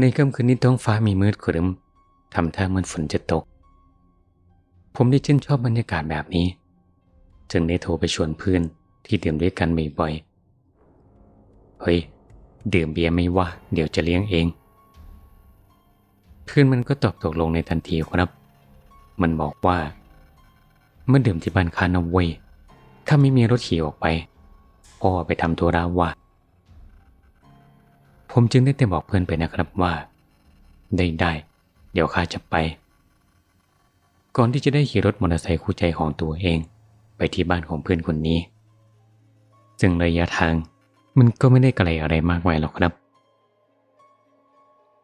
ในค่ำคืนนี้ท้องฟ้ามีมืดครึ้มทำท่าเหมือนฝนจะตก ผมได้ชื่นชอบบรรยากาศแบบนี้ จึงได้โทรไปชวนเพื่อนที่ดื่มด้วยกันบ่อยๆ เฮ้ย ดื่มเบียร์ไม่ว่า เดี๋ยวจะเลี้ยงเอง เพื่อนมันก็ตอบตกลงในทันทีครับ มันบอกว่า เมื่อดื่มที่บ้านคานาเวยข้าไม่มีรถขี่ออกไปพ่อไปทำธุระว่า ผมจึงได้แต่บอกเพื่อนไปนะครับว่า ได้ได้เดี๋ยวข้าจะไป ก่อนที่จะได้ขี่รถมอเตอร์ไซค์คู่ใจของตัวเอง ไปที่บ้านของเพื่อนคนนี้ ซึ่งระยะทางมันก็ไม่ได้ไกลอะไรมากมายหรอกครับ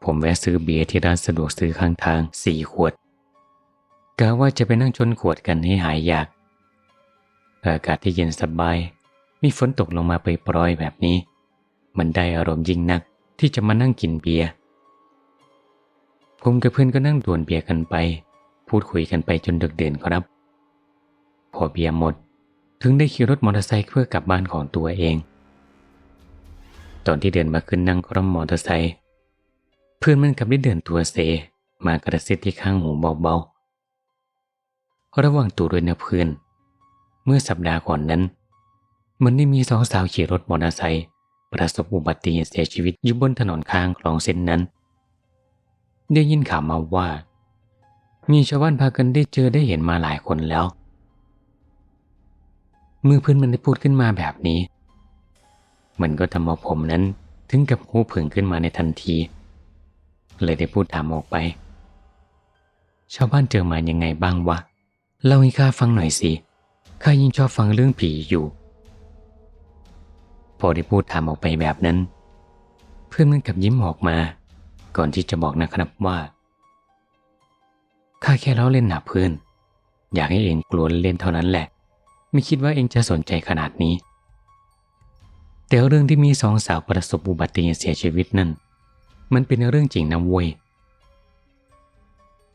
ผมแวะซื้อเบียร์ที่ร้านสะดวกซื้อข้างทางสี่ขวดกะว่าจะไปนั่งชนขวดกันให้หายอยาก อากาศที่เย็นสบาย มีฝนตกลงมาไปปรอยแบบนี้ มันได้อารมณ์ยิ่งนัก ที่จะมานั่งกินเบียร์ผมกับเพื่อนก็นั่งดวลเบียร์กันไป พูดคุยกันไปจนดึกเดินครับ พอเบียร์หมด ถึงได้ขี่รถมอเตอร์ไซค์เพื่อกลับบ้านของตัวเอง ตอนที่เดินมาขึ้นนั่งคร่อมมอเตอร์ไซค์เพื่อนมันกับได้เดินตัวเซ มากระซิบที่ข้างหูเบาๆระหว่างตัวด้วยนะเพื่อนเมื่อสัปดาห์ก่อนนั้น มันได้มีสองสาวขี่รถมอเตอร์ไซค์ ประสบอุบัติเหตุเสียชีวิตอยู่บนถนนข้างคลองเส้นนั้น ได้ยินข่าวมาว่า มีชาวบ้านพากันได้เจอได้เห็นมาหลายคนแล้วเมื่อเพื่อนมันได้พูดขึ้นมาแบบนี้ มันก็ทำเอาผมนั้นถึงกับหูผึ่งขึ้นมาในทันที เลยได้พูดถามออกไป ชาวบ้านเจอมายังไงบ้างวะเล่าให้ข้าฟังหน่อยสิข้ายิ่งชอบฟังเรื่องผีอยู่ พอได้พูดถามออกไปแบบนั้น เพื่อนมันกับยิ้มออกมา ก่อนที่จะบอกนะครับว่าข้าแค่เล่าเล่นหนาเพื่อน อยากให้เองกลัวเล่นเท่านั้นแหละ ไม่คิดว่าเองจะสนใจขนาดนี้ แต่เรื่องที่มีสองสาวประสบอุบัติเหตุเสียชีวิตนั่น มันเป็นเรื่องจริงนะเว้ย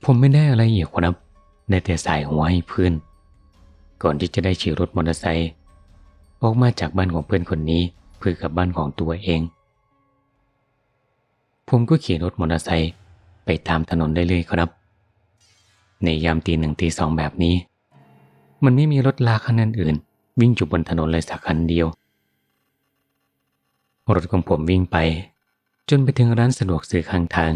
ผมไม่ได้อะไรอีกครับ ได้แต่สายหัวให้เพื่อน ก่อนที่จะได้ขี่รถมอเตอร์ไซค์ออกมาจากบ้านของเพื่อนคนนี้ เพื่อกับบ้านของตัวเอง ผมก็ขี่รถมอเตอร์ไซค์ไปตามถนนได้เลยครับ ในยามตีหนึ่งตีสองแบบนี้ มันไม่มีรถลาคันอื่น วิ่งอยู่บนถนนเลยสักคันเดียว รถของผมวิ่งไป จนไปถึงร้านสะดวกซื้อข้างทาง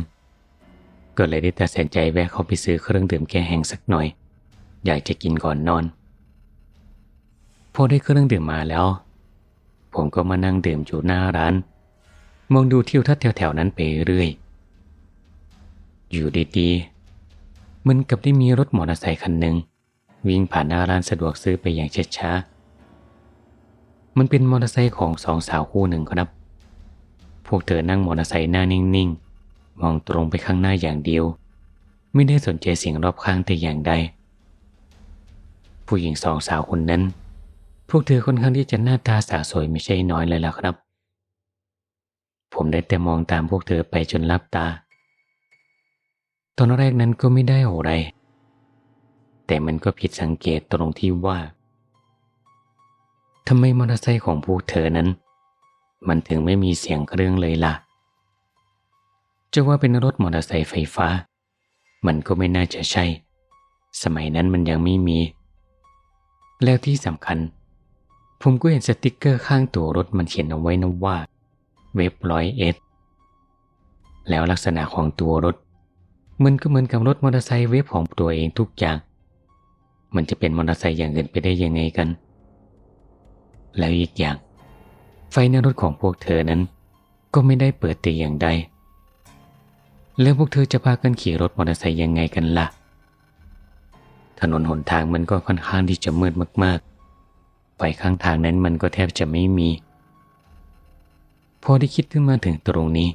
ก็เลยได้ตัดสินใจแวะเข้าไปซื้อเครื่องดื่มแก้แห้งสักหน่อย อยากจะกินก่อนนอน พอได้เครื่องดื่มมาแล้ว ผมก็มานั่งดื่มอยู่หน้าร้าน มองดูทิวทัศน์แถวๆนั้นไปเรื่อย อยู่ดีๆมันกับได้มีรถมอเตอร์ไซค์คันหนึ่งวิ่งผ่านหน้าร้านสะดวกซื้อไปอย่างช้าๆ มันเป็นมอเตอร์ไซค์ของสองสาวคู่หนึ่งครับ พวกเธอนั่งมอเตอร์ไซค์หน้านิ่งๆ มองตรงไปข้างหน้าอย่างเดียว ไม่ได้สนใจเสิ่งรอบข้างแต่อย่างใด ผู้หญิงสองสาวคนนั้น พวกเธอค่อนข้างที่จะหน้าตาสาวสวยไม่ใช่น้อยเลยล่ะครับ ผมได้แต่มองตามพวกเธอไปจนลับตา ตอนแรกนั้นก็ไม่ได้อะไร แต่มันก็ผิดสังเกตตรงที่ว่าทำไมมอเตอร์ไซค์ของพวกเธอนั้น มันถึงไม่มีเสียงเครื่องเลยล่ะ จะว่าเป็นรถมอเตอร์ไซค์ไฟฟ้า มันก็ไม่น่าจะใช่ สมัยนั้นมันยังไม่มี แล้วที่สำคัญ ผมก็เห็นสติกเกอร์ข้างตัวรถมันเขียนเอาไว้นะว่าเว็บร้อยเอสแล้วลักษณะของตัวรถ มันก็เหมือนกับรถมอเตอร์ไซค์เว็บของตัวเองทุกอย่าง มันจะเป็นมอเตอร์ไซค์อย่างอื่นไปได้ยังไงกัน แล้วอีกอย่าง ไฟในรถของพวกเธอนั้น ก็ไม่ได้เปิดต่อย่างใด แล้วพวกเธอจะพากันขี่รถมอเตอร์ไซค์ยังไงกันละ่ะ ถนนหนทางมันก็ค่อนข้างที่จะมืดมาก ไฟข้างทางนั้นมันก็แทบจะไม่มี พอได้คิดขึ้นมาถึงตรงนี้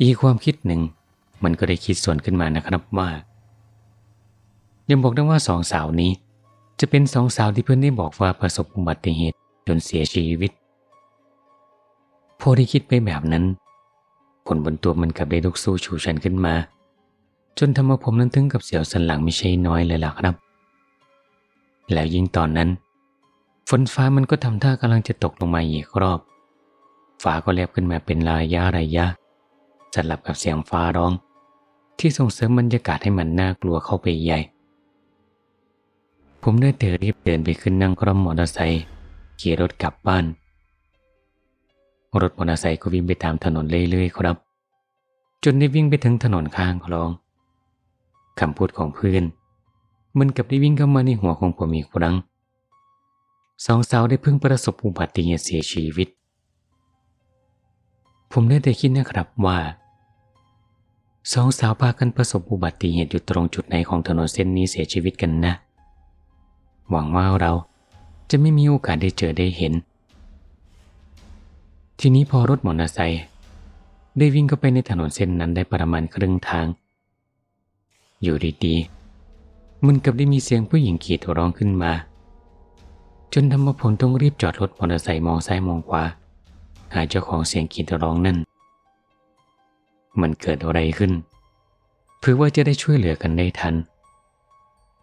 อีกความคิดหนึ่ง มันก็ได้คิดส่วนขึ้นมานะครับว่า ยังบอกได้ว่าสองสาวนี้ จะเป็นสองสาวที่เพื่อนได้บอกว่าประสบอุบัติเหตุจนเสียชีวิต พอได้คิดไปแบบนั้นผลบนตัวมันกับได้ลุกสู้ชูชันขึ้นมา จนทำเอาผมนั้นถึงกับเสียวสันหลังไม่ใช่น้อยเลยล่ะครับ แล้วยิ่งตอนนั้น ฝนฟ้ามันก็ทำท่ากำลังจะตกลงมาอีกรอบฟ้าก็แลบขึ้นมาเป็นลายยะระยะสลับกับเสียงฟ้าร้อง ที่ส่งเสริมบรรยากาศให้มันน่ากลัวเข้าไปใหญ่ ผมได้แต่รีบเดินไปขึ้นนั่งคร่อมมอเตอร์ไซค์ขี่รถกลับบ้าน รถมอเตอร์ไซค์ก็วิ่งไปตามถนนเรื่อยๆครับ จนได้วิ่งไปถึงถนนข้างคลองคำพูดของเพื่อนมันกับได้วิ่งเข้ามาในหัวของผมอีกครั้ง สองสาวได้เพิ่งประสบอุบัติเหตุเสียชีวิต ผมได้แต่คิดนะครับว่าสองสาวพากันประสบอุบัติเหตุอยู่ตรงจุดไหนของถนนเส้นนี้เสียชีวิตกันนะ หวังว่าเราจะไม่มีโอกาสได้เจอได้เห็น ทีนี้พอรถมอเตอร์ไซค์ได้วิ่งเข้าไปในถนนเส้นนั้นได้ประมาณครึ่งทาง อยู่ดีๆมันกับได้มีเสียงผู้หญิงขีดร้องขึ้นมา จนทำมาผลต้องรีบจอดรถมอเตอร์ไซค์มองซ้ายมองขวาหาเจ้าของเสียงกรีดร้องนั่น มันเกิดอะไรขึ้นเพื่อว่าจะได้ช่วยเหลือกันได้ทัน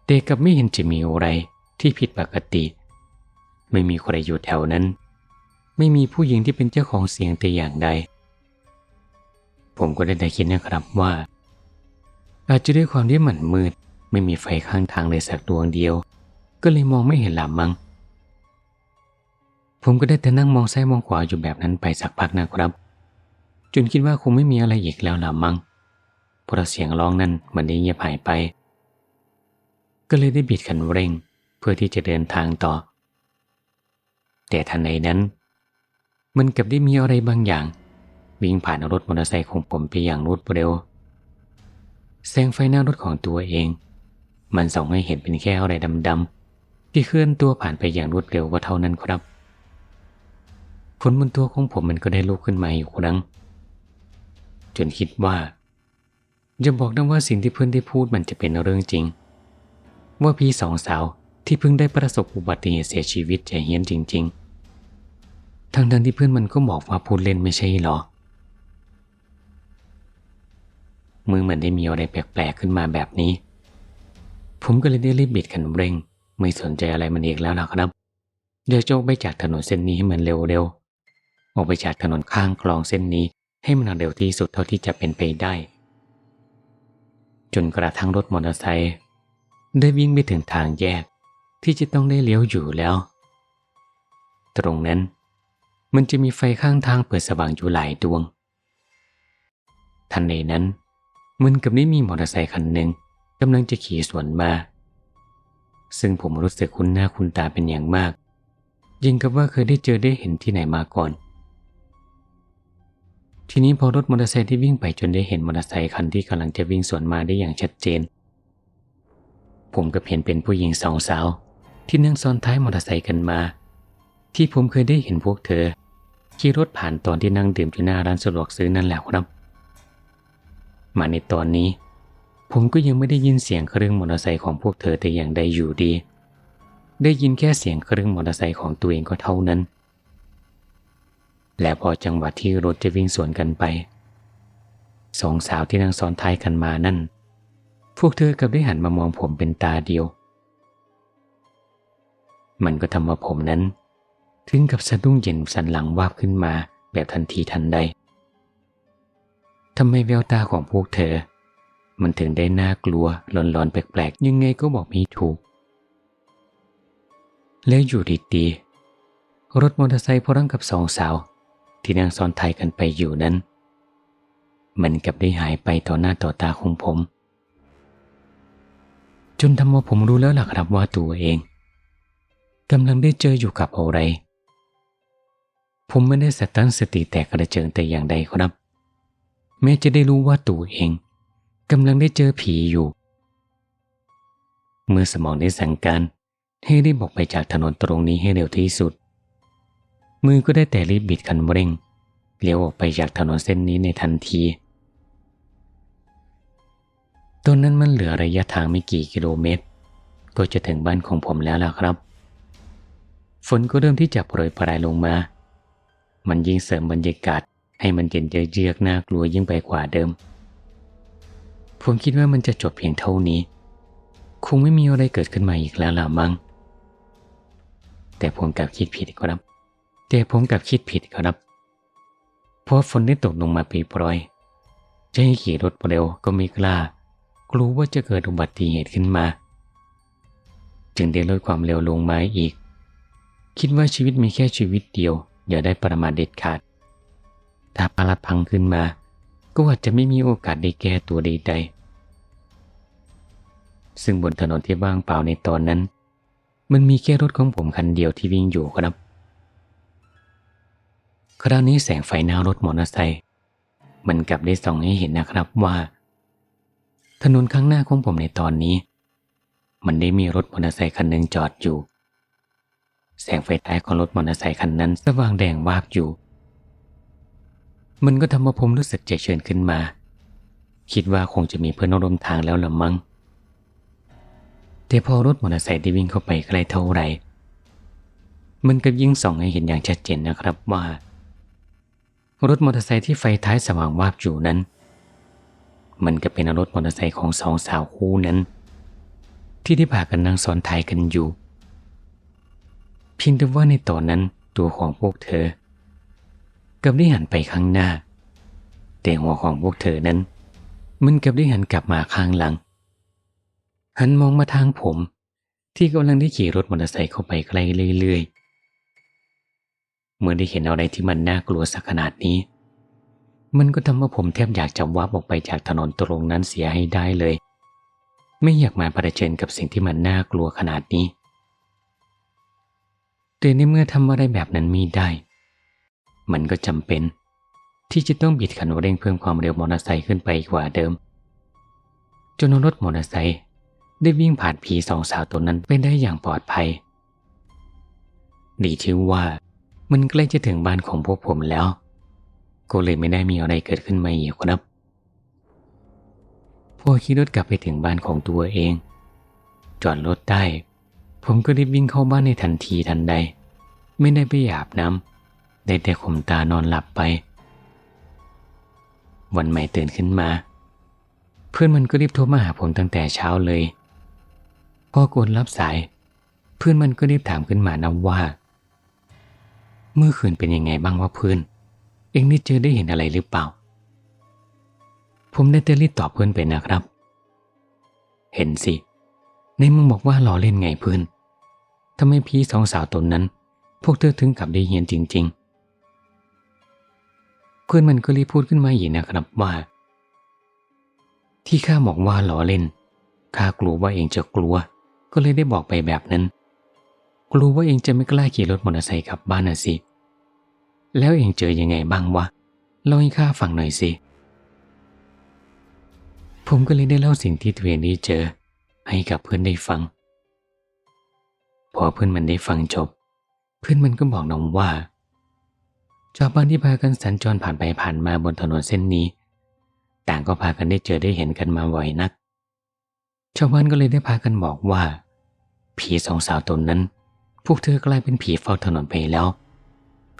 แต่กับไม่เห็นจะมีอะไรที่ผิดปกติ ไม่มีใครอยู่แถวนั้น ไม่มีผู้หญิงที่เป็นเจ้าของเสียงแต่อย่างใด ผมก็ได้แต่คิดนะครับว่า อาจจะด้วยความที่มันมืด ไม่มีไฟข้างทางเลยสักดวงเดียว ก็เลยมองไม่เห็นหลับมั้ง ผมก็ได้แต่นั่งมองซ้ายมองขวาอยู่แบบนั้นไปสักพักนะครับ จนคิดว่าคงไม่มีอะไรอีกแล้วล่ะมั้งเพราะเสียงร้องนั้นมันได้เงียบหายไป ก็เลยได้บิดคันเร่ง เพื่อที่จะเดินทางต่อ แต่ทันใดนั้น มันกับได้มีอะไรบางอย่าง วิ่งผ่านรถมอเตอร์ไซค์ของผมไปอย่างรวดเร็วแสงไฟหน้ารถของตัวเอง มันส่องให้เห็นเป็นแค่อะไรดำๆที่เคลื่อนตัวผ่านไปอย่างรวดเร็วก็เท่านั้นครับ นบนตัวของผมมันก็ได้ลุกขึ้นมาอยู่ครั้ง จนคิดว่า จะบอกได้ว่าสิ่งที่เพื่อนได้พูดมันจะเป็นเรื่องจริง ว่าพี่สองสาวที่เพิ่งได้ประสบอุบัติเหตุเสียชีวิตจะเฮี้ยนจริง ๆ ทั้งนั้นที่เพื่อนมันก็บอกว่าพูดเล่นไม่ใช่หรอมือเหมือนได้มีอะไรแปลกๆขึ้นมาแบบนี้ ผมก็เลยได้รีบบิดคันเร่ง ไม่สนใจอะไรมันอีกแล้วนะครับเดี๋ยวจะไปจากถนนเส้นนี้ให้มันเร็วๆ ออกไปจากถนนข้างคลองเส้นนี้ให้มันเร็วที่สุดเท่าที่จะเป็นไปได้ จนกระทั่งรถมอเตอร์ไซค์ได้วิ่งไปถึงทางแยกที่จะต้องได้เลี้ยวอยู่แล้ว ตรงนั้นมันจะมีไฟข้างทางเปิดสว่างอยู่หลายดวง ทันในนั้นมันกับได้มีมอเตอร์ไซค์คันหนึ่งกำลังจะขี่สวนมา ซึ่งผมรู้สึกคุ้นหน้าคุ้นตาเป็นอย่างมาก ยิ่งกับว่าเคยได้เจอได้เห็นที่ไหนมาก่อน ทีนี้พอรถมอเตอร์ไซค์ที่วิ่งไปจนได้เห็นมอเตอร์ไซค์คันที่กำลังจะวิ่งสวนมาได้อย่างชัดเจน ผมก็เห็นเป็นผู้หญิงสองสาว ที่นั่งซ้อนท้ายมอเตอร์ไซค์กันมา ที่ผมเคยได้เห็นพวกเธอขี่รถผ่านตอนที่นั่งดื่มอยู่หน้าร้านสะดวกซื้อนั่นแหละครับ มาในตอนนี้ ผมก็ยังไม่ได้ยินเสียงเครื่องมอเตอร์ไซค์ของพวกเธอแต่อย่างใดอยู่ดี ได้ยินแค่เสียงเครื่องมอเตอร์ไซค์ของตัวเองก็เท่านั้น และพอจังหวะที่รถจะวิ่งสวนกันไปสองสาวที่นั่งซ้อนท้ายกันมานั่น พวกเธอกับได้หันมามองผมเป็นตาเดียว มันก็ทำมาผมนั้น ถึงกับสะดุ้งเย็นสันหลังวาบขึ้นมาแบบทันทีทันใดทำไมแววตาของพวกเธอ มันถึงได้น่ากลัวหลอนๆแปลกๆ ยังไงก็บอกไม่ถูก แล้วอยู่ดีๆรถมอเตอร์ไซค์พร้อมกับสองสาว ที่นั่งซ้อนไทยกันไปอยู่นั้น มันกับได้หายไปต่อหน้าต่อตาของผม จนทำให้ผมรู้แล้วล่ะครับว่าตัวเองกำลังได้เจออยู่กับอะไร ผมไม่ได้สตันสติแตกกระเจิงแต่อย่างใดครับ แม้จะได้รู้ว่าตัวเองกำลังได้เจอผีอยู่ เมื่อสมองได้สั่งการให้รีบบอกไปจากถนนตรงนี้ให้เร็วที่สุด มือก็ได้แต่รีบบิดคันเร่งเลี้ยวออกไปจากถนนเส้นนี้ในทันทีตอนนั้นมันเหลือระยะทางไม่กี่กิโลเมตร ก็จะถึงบ้านของผมแล้วล่ะครับ ฝนก็เริ่มที่จะโปรยปลายลงมา มันยิ่งเสริมบรรยากาศให้มันเย็นเยือกน่ากลัวยิ่งไปกว่าเดิม ผมคิดว่ามันจะจบเพียงเท่านี้ คงไม่มีอะไรเกิดขึ้นมาอีกแล้วล่ะมั้งแต่ผมกลับคิดผิดครับ แต่ผมกับคิดผิดครับเพราะฝนได้ตกลงมาปีปรอยจะให้ขี่รถเร็วก็ไม่กล้ากลัวว่าจะเกิดอุบัติเหตุขึ้นมา จึงได้ลดความเร็วลงมาอีก คิดว่าชีวิตมีแค่ชีวิตเดียว อย่าได้ประมาทเด็ดขาด ถ้าพลัดพังขึ้นมา ก็อาจจะไม่มีโอกาสได้แก้ตัวใดๆซึ่งบนถนนที่ว่างเปล่าในตอนนั้น มันมีแค่รถของผมคันเดียวที่วิ่งอยู่ครับ คราวนี้แสงไฟหน้ารถมอเตอร์ไซค์มันกลับได้ส่องให้เห็นนะครับว่า ถนนข้างหน้าของผมในตอนนี้ มันได้มีรถมอเตอร์ไซค์คันหนึ่งจอดอยู่ แสงไฟท้ายของรถมอเตอร์ไซค์คันนั้นสว่างแดงวาบอยู่ มันก็ทำให้ผมรู้สึกใจเชิญขึ้นมา คิดว่าคงจะมีเพื่อนร่วมทางแล้วละมั้งแต่พอรถมอเตอร์ไซค์ได้วิ่งเข้าไปใกล้เท่าไหร่มันก็ยิ่งส่องให้เห็นอย่างชัดเจนนะครับว่า รถมอเตอร์ไซค์ที่ไฟท้ายสว่างวาบอยู่นั้น มันก็เป็นรถมอเตอร์ไซค์ของสองสาวคู่นั้น ที่ได้พากันนั่งซ้อนท้ายกันอยู่ เพียงแต่ว่าในตอนนั้นตัวของพวกเธอกับได้หันไปข้างหน้า แต่หัวของพวกเธอนั้น มันกับได้หันกลับมาข้างหลัง หันมองมาทางผม ที่กำลังได้ขี่รถมอเตอร์ไซค์เข้าไปใกล้เรื่อยๆ เมื่อได้เห็นอะไรที่มันน่ากลัวสักขนาดนี้ มันก็ทำให้ผมแทบอยากจะวับออกไปจากถนนตรงนั้นเสียให้ได้เลย ไม่อยากมาประเชิญกับสิ่งที่มันน่ากลัวขนาดนี้ แต่ในเมื่อทำอะไรแบบนั้นมีได้ มันก็จำเป็น ที่จะต้องบิดคันเร่งเพิ่มความเร็วมอเตอร์ไซค์ขึ้นไปกว่าเดิม จนรถมอเตอร์ไซค์ได้วิ่งผ่านผีสองสาวตัวนั้นไปได้อย่างปลอดภัยดีที่ว่า มันใกล้จะถึงบ้านของพวกผมแล้ว ก็เลยไม่ได้มีอะไรเกิดขึ้นมาอีกครับ พอขี่รถกลับไปถึงบ้านของตัวเอง จอดรถได้ ผมก็รีบวิ่งเข้าบ้านในทันทีทันใด ไม่ได้ไปอาบน้ำได้แต่ข่มตานอนหลับไป วันใหม่ตื่นขึ้นมา เพื่อนมันก็รีบโทรมาหาผมตั้งแต่เช้าเลยพอกดรับสาย เพื่อนมันก็รีบถามขึ้นมานะว่า เมื่อคืนเป็นยังไงบ้างว่าเพื่อน เองนี่เจอได้เห็นอะไรหรือเปล่า ผมได้แต่รีบตอบเพื่อนไปนะครับ เห็นสิ ในมึงบอกว่าล้อเล่นไงเพื่อนทำไมพี่สองสาวตนนั้น พวกเธอถึงกับได้เห็นจริง ๆ เพื่อนมันก็รีพูดขึ้นมาอีกนะครับว่า ที่ข้าบอกว่าล้อเล่นข้ากลัวว่าเองจะกลัว ก็เลยได้บอกไปแบบนั้น กลัวว่าเองจะไม่กล้าขี่รถมอเตอร์ไซค์กลับบ้านน่ะสิ แล้วเองเจอยังไงบ้างวะเล่าให้ข้าฟังหน่อยสิ ผมก็เลยได้เล่าสิ่งที่ตัวเองได้เจอ ให้กับเพื่อนได้ฟัง พอเพื่อนมันได้ฟังจบ เพื่อนมันก็บอกน้องว่าชาวบ้านที่พากันสัญจรผ่านไปผ่านมาบนถนนเส้นนี้ ต่างก็พากันได้เจอได้เห็นกันมาบ่อยนัก ชาวบ้านก็เลยได้พากันบอกว่า ผีสองสาวตนนั้น พวกเธอกลายเป็นผีเฝ้าถนนไปแล้ว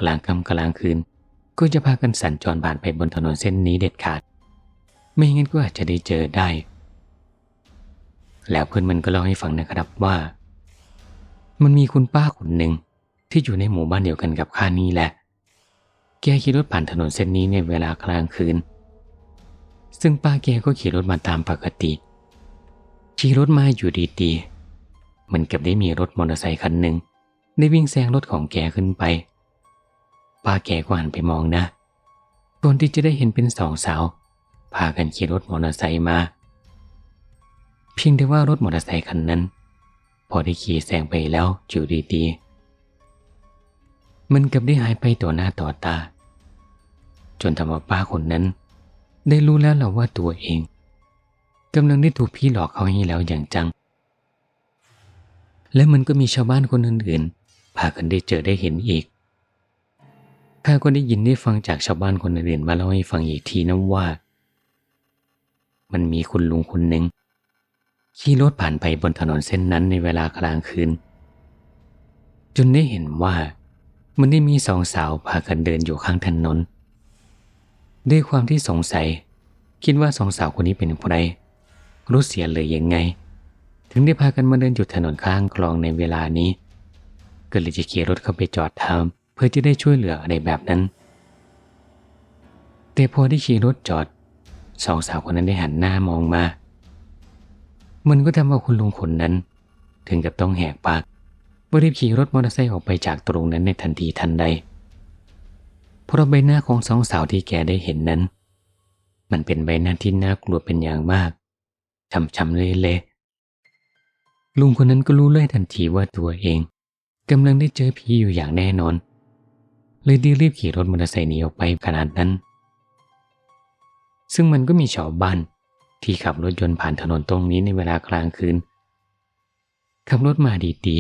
กลางค่ำกลางคืน ก็จะพากันสัญจรผ่านไปบนถนนเส้นนี้เด็ดขาด ไม่งั้นก็อาจจะได้เจอได้ แล้วเพื่อนมันก็เล่าให้ฟังนะครับว่า มันมีคุณป้าคนหนึ่งที่อยู่ในหมู่บ้านเดียวกันกับข้านี่แหละ แกขี่รถผ่านถนนเส้นนี้ในเวลากลางคืน ซึ่งป้าแกก็ขี่รถมาตามปกติ ขี่รถมาอยู่ดีๆมันกับได้มีรถมอเตอร์ไซค์คันหนึ่ง ได้วิ่งแซงรถของแกขึ้นไป ป้าแกก็หันไปมองนะก่อนที่จะได้เห็นเป็นสองสาว พากันขี่รถมอเตอร์ไซค์มา เพียงแต่ว่ารถมอเตอร์ไซค์คันนั้น พอได้ขี่แซงไปแล้วอยู่ดีๆมันกับได้หายไปต่อหน้าต่อตา จนทำให้ป้าคนนั้น ได้รู้แล้วแหละว่าตัวเองกำลังได้ถูกพี่หลอกเขาให้แล้วอย่างจังและมันก็มีชาวบ้านคนอื่นๆ พากันได้เจอได้เห็นอีกข้าก็ได้ยินได้ฟังจากชาวบ้านคนอื่นมาเล่าให้ฟังอีกทีนะว่า มันมีคุณลุงคนหนึ่งขี่รถผ่านไปบนถนนเส้นนั้นในเวลากลางคืน จนได้เห็นว่ามันได้มีสองสาวพากันเดินอยู่ข้างถนน ด้วยความที่สงสัย คิดว่าสองสาวคนนี้เป็นใครรู้เสียเลยยังไง ถึงได้พากันมาเดินอยู่ถนนข้างคลองในเวลานี้ ก็เลยจะขี่รถเข้าไปจอดทำเพื่อจะได้ช่วยเหลืออะไรแบบนั้น แต่พอได้ขี่รถจอดสองสาวคนนั้นได้หันหน้ามองมา มันก็ทำเอาคุณลุงคนนั้น ถึงกับต้องแหกปากรีบขี่รถมอเตอร์ไซค์ออกไปจากตรงนั้นในทันทีทันใด เพราะใบหน้าของสองสาวที่แกได้เห็นนั้น มันเป็นใบหน้าที่น่ากลัวเป็นอย่างมากช้ำๆเละๆลุงคนนั้นก็รู้เลยทันทีว่าตัวเอง กำลังได้เจอผีอยู่อย่างแน่นอน เลยดีรีบขี่รถมอเตอร์ไซค์หนีออกไปขนาดนั้น ซึ่งมันก็มีชาวบ้านที่ขับรถยนต์ผ่านถนนตรงนี้ในเวลากลางคืน ขับรถมาดี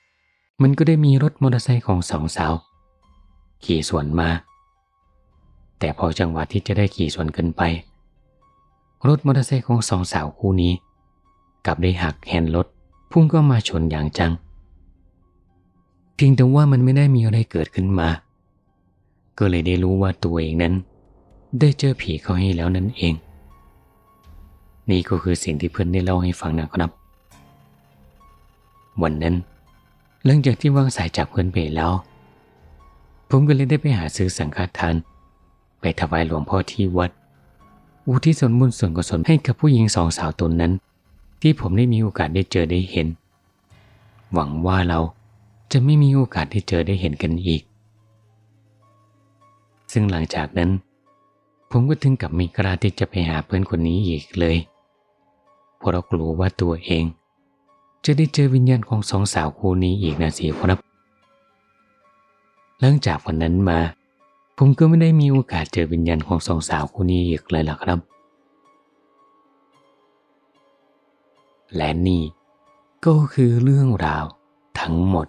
ๆ มันก็ได้มีรถมอเตอร์ไซค์ของสองสาว ขี่สวนมา แต่พอจังหวะที่จะได้ขี่สวนกันไป รถมอเตอร์ไซค์ของสองสาวคู่นี้ กลับได้หักแฮนด์รถพุ่งก็มาชนอย่างจัง เพียงแต่ว่ามันไม่ได้มีอะไรเกิดขึ้นมา ก็เลยได้รู้ว่าตัวเองนั้น ได้เจอผีเขาให้แล้วนั่นเอง นี่ก็คือสิ่งที่เพื่อนได้เล่าให้ฟังนะครับ วันนั้น หลังจากที่วางสายจากเพื่อนไปแล้ว ผมก็เลยได้ไปหาซื้อสังฆทาน ไปถวายหลวงพ่อที่วัด อุทิศส่วนบุญส่วนกุศลให้กับผู้หญิงสองสาวตนนั้น ที่ผมได้มีโอกาสได้เจอได้เห็น หวังว่าเรา จะไม่มีโอกาสได้เจอได้เห็นกันอีก ซึ่งหลังจากนั้น ผมก็ถึงกับมีกราที่จะไปหาเพื่อนคนนี้อีกเลยเพราะเรากลัวว่าตัวเอง จะได้เจอวิญญาณของสองสาวคู่นี้อีกนะสิครับหลังจากวันนั้นมา ผมก็ไม่ได้มีโอกาสเจอวิญญาณของสองสาวคู่นี้อีกเลยล่ะครับและนี่ก็คือเรื่องราวทั้งหมด